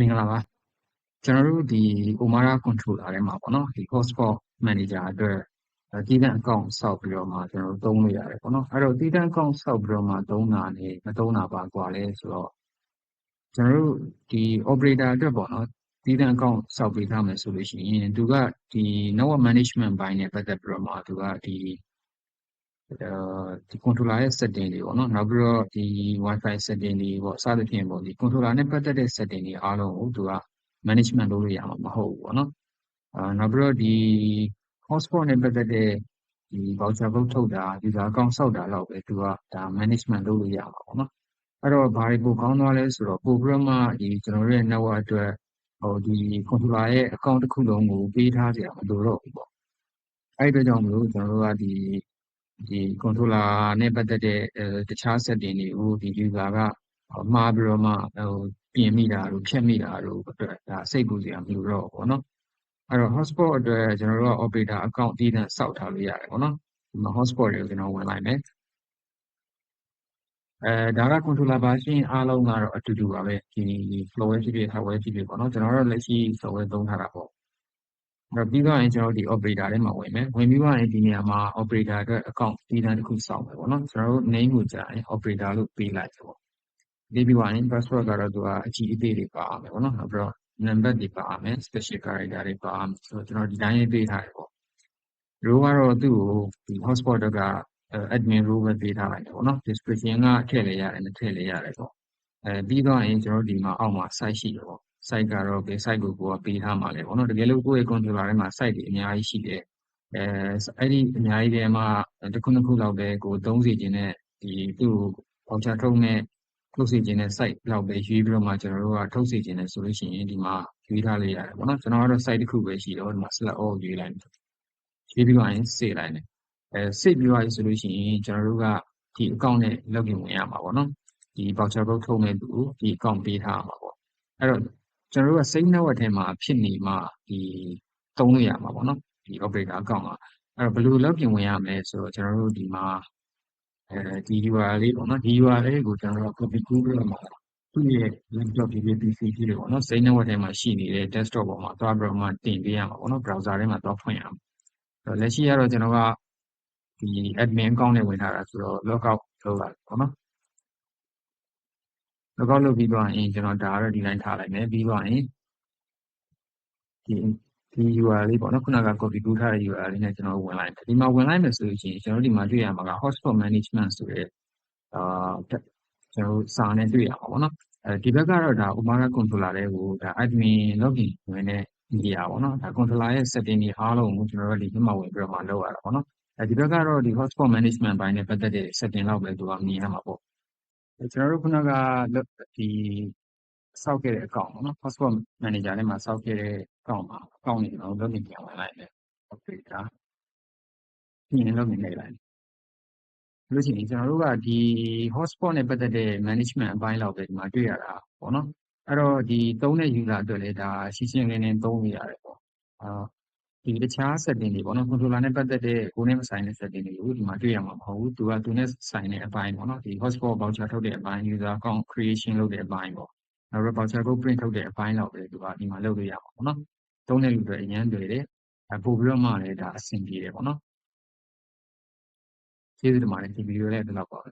မင်္ဂလာပါကျွန်တော်တို့ဒီ Omara controller ထဲမှာပေါ့နော်ဒီ hotspot manager အတွက်တည်တံ့ account ဆောက်ပြီးတော့မှကျွန်တော်တို့သုံးလို့ရတယ်ပေါ့နော်အဲ့တော့တည်တံ့ account ဆောက်ပြီးတော့မှသုံးတာနဲ့မသုံးတာပါကွာလဲဆိုတော့ကျွန်တော်တို့ဒီ operator အတွက်ပေါ့နော်တည်တံ့ account ဆောက်ပေးထားမယ်ဆိုလို့ရှိရင်သူကဒီ network management ဘိုင်းနဲ့ပတ်သက်ပြီးတော့မှသူကဒီအဲ ဒီ controller ရဲ့ setting တွေပေါ့နော်နောက်ပြီးတော့ဒီ wifi setting တွေပေါ့စသဖြင့်ပေါ့ဒီ controller နဲ့ပတ်သက်တဲ့ setting တွေအားလုံးကိုသူက management လုပ်လို့ရမှာမဟုတ်ဘူးပေါ့နော်အာနောက်ပြီးတော့ဒီ hotspot နဲ့ပတ်သက်တဲ့ဒီ voucher code ထုတ်တာ user account ဆောက်တာလောက်ပဲသူကဒါ management လုပ်လို့ရမှာပေါ့နော်အဲ့တော့ဘာတွေပိုကောင်းသွားလဲဆိုတော့ပိုပြီးတော့မှဒီကျွန်တော်တို့ရဲ့ network အတွက်ဟိုဒီ controller ရဲ့ account တစ်ခုလုံးကိုပေးထားကြရမလိုတော့ဘူးပေါ့အဲ့ဒီအတွက်ကြောင့်မလို့ကျွန်တော်တို့ကဒီ ဒီ controller နဲ့ပတ်သက်တဲ့တခြား setting တွေကိုဒီ user ကမှားပြီးတော့မှဟိုပြင်မိတာတို့ဖြတ်မိတာတို့အတွက်ဒါစိတ်ပူစရာမလိုတော့ဘူးပေါ့နော်အဲ့တော့ hotspot အတွက်ကျွန်တော်တို့က operator account တည်တံ့စောက်ထားလို့ရတယ်ပေါ့နော်ဒီမှာ hotspot တွေကိုကျွန်တော်ဝင်လိုက်မယ်အဲဒါက controller version အားလုံးကတော့အတူတူပါပဲဒီ flow ဖြစ်ဖြစ် hardware ဖြစ်ဖြစ်ပေါ့နော်ကျွန်တော်တို့လက်ရှိ software သုံးထားတာပေါ့ အဲ့တော့ပြီးတော့ရင်ကျွန်တော်ဒီ operator ထဲမှာဝင်မယ်ဝင်ပြီးတော့ရင်ဒီနေရာမှာ operator အတွက် account တည်တံ့တစ်ခုစောက်မယ်ပေါ့နော်ကျွန်တော်တို့ name ကိုကြာရင် operator လို့ပေးလိုက်တယ်ပေါ့ပေးပြီးသွားရင် password ကတော့သူကအကြီးအသေးတွေပါအောင်မယ်ပေါ့နော်နောက်ပြီးတော့ number တွေပါအောင်မယ် special character တွေပါအောင်ဆိုတော့ကျွန်တော်ဒီတိုင်းလေးပေးထားတယ်ပေါ့ row ကတော့သူ့ကိုဒီ hotspot က admin row ပဲပေးထားလိုက်တယ်ပေါ့နော် description ကထည့်လဲရတယ်မထည့်လဲရတယ်ပေါ့အဲပြီးတော့ရင်ကျွန်တော်ဒီမှာအောက်မှာ site ရှိတယ်ပေါ့ site ကတော့ ဘယ် site ကို ကိုကပေးထားမှာလဲပေါ့နော် တကယ်လို့ ကိုယ့်ရဲ့ controller ထဲမှာ site တွေအများကြီးရှိတယ် အဲအဲ့ဒီအများကြီးထဲမှာတစ်ခု နှစ်ခုလောက်ပဲ ကိုသုံးစီခြင်းနဲ့ဒီသူ့ကို voucher ထုတ်မဲ့ထုတ်စီခြင်းနဲ့ site လောက်ပဲ ရွေးပြီးတော့မှ ကျွန်တော်တို့က ထုတ်စီခြင်းနဲ့ဆိုလို့ရှိရင် ဒီမှာ ရွေးထားလို့ရတယ်ပေါ့နော် ကျွန်တော်ကတော့ site တစ်ခုပဲရှိတော့ ဒီမှာ select all ရွေးလိုက်တယ် ရွေးပြီးတော့ရင် save လိုက်တယ်အဲ save ပြီးသွားပြီဆိုလို့ရှိရင် ကျွန်တော်တို့က ဒီ account နဲ့ login ဝင်ရမှာပေါ့နော် ဒီ voucher code ထုတ်မဲ့သူကို ဒီ account ပေးထားမှာပေါ့ အဲ့တော့ ကျွန်တော်တို့က save network ထဲမှာဖြစ်နေမှဒီသုံးလို့ရမှာပေါ့နော်ဒီ operator account ကအဲ့တော့ဘယ်လို login ဝင်ရမလဲဆိုတော့ကျွန်တော်တို့ဒီမှာအဲဒီ URL လေးပေါ့နော်ဒီ URL လေးကိုကျွန်တော်တို့ copy ကူးပြီးတော့မှသူ့ရဲ့ laptop ဖြစ်ဖြစ် PC ဖြစ်ဖြစ်ပေါ့နော် save network ထဲမှာရှိနေတဲ့ desktop ပေါ်မှာသွားပြီးတော့မှတင်ပေးရမှာပေါ့နော် browser ထဲမှာသွားဖွင့်ရမှာအဲ့တော့လက်ရှိကတော့ကျွန်တော်ကဒီ admin account နဲ့ဝင်ထားတာဆိုတော့ logout လုပ်ရတယ်ပေါ့နော် logout လုပ်ပြီးသွားရင်ကျွန်တော်ဒါကတော့ဒီတိုင်းထားလိုက်မယ်ပြီးသွားရင်ဒီဒီ URL လေးပေါ့နော်ခုနက copy ကူးထားတဲ့ URL လေးနဲ့ကျွန်တော်ဝင်လိုက်မယ်ဒီမှာဝင်လိုက်မယ်ဆိုလို့ရှိရင်ကျွန်တော်ဒီမှာတွေ့ရမှာက hotspot management ဆိုတဲ့အာကျွန်တော်စာနဲ့တွေ့ရမှာပေါ့နော်အဲဒီဘက်ကတော့ဒါ Omara controller တွေကိုဒါ admin login ဝင်တဲ့နေရာပေါ့နော်ဒါ controller ရဲ့ setting တွေအားလုံးကိုကျွန်တော်တို့ဒီမှာဝင်ပြီးတော့မှလုပ်ရတာပေါ့နော်အဲဒီဘက်ကတော့ဒီ hotspot management ဘိုင်းနဲ့ပတ်သက်တဲ့ setting လောက်ပဲသူကမြင်ရမှာပေါ့ ကျွန်တော်တို့ ခုနကဒီစောက်ခဲ့တဲ့ account ပေါ့နော် hotspot manager ထဲမှာစောက်ခဲ့တဲ့ account မှာ account တွေကျွန်တော်တို့ login ပြန်ဝင်လိုက်မယ်ဟုတ်ကဲ့ဒါပြင် login လိုက်လိုက်လို့ရှိရင် ကျွန်တော်တို့က ဒီ hotspot နဲ့ ပတ်သက်တဲ့ management အပိုင်းလောက်ပဲ ဒီမှာ တွေ့ရတာပေါ့နော် အဲ့တော့ဒီသုံးတဲ့ user အတွက်လည်း ဒါ ရှင်းရှင်းလင်းလင်း သုံးလို့ရတယ်ပေါ့အာ ဒီတခြား setting တွေပေါ့နော် controller နဲ့ပတ်သက်တဲ့ကိုယ်နဲ့မဆိုင်တဲ့ setting တွေကိုဒီမှာတွေ့ရမှာမဟုတ်ဘူးသူကသူနဲ့ဆိုင်တဲ့အပိုင်းပေါ့နော်ဒီ hotspot voucher ထုတ်တဲ့အပိုင်း user account creation လုပ်တဲ့အပိုင်းပေါ့နောက်ပြီး voucher code print ထုတ်တဲ့အပိုင်းလောက်ပဲသူကဒီမှာလုပ်လို့ရမှာပေါ့နော်သုံးတဲ့လူတွေအရင်တွေ့တယ်ပို့ပြီးတော့မှလည်းဒါအဆင်ပြေတယ်ပေါ့နော်ကျေးဇူးတင်ပါတယ်ဒီဗီဒီယိုလေးဒီလောက်ပါပဲ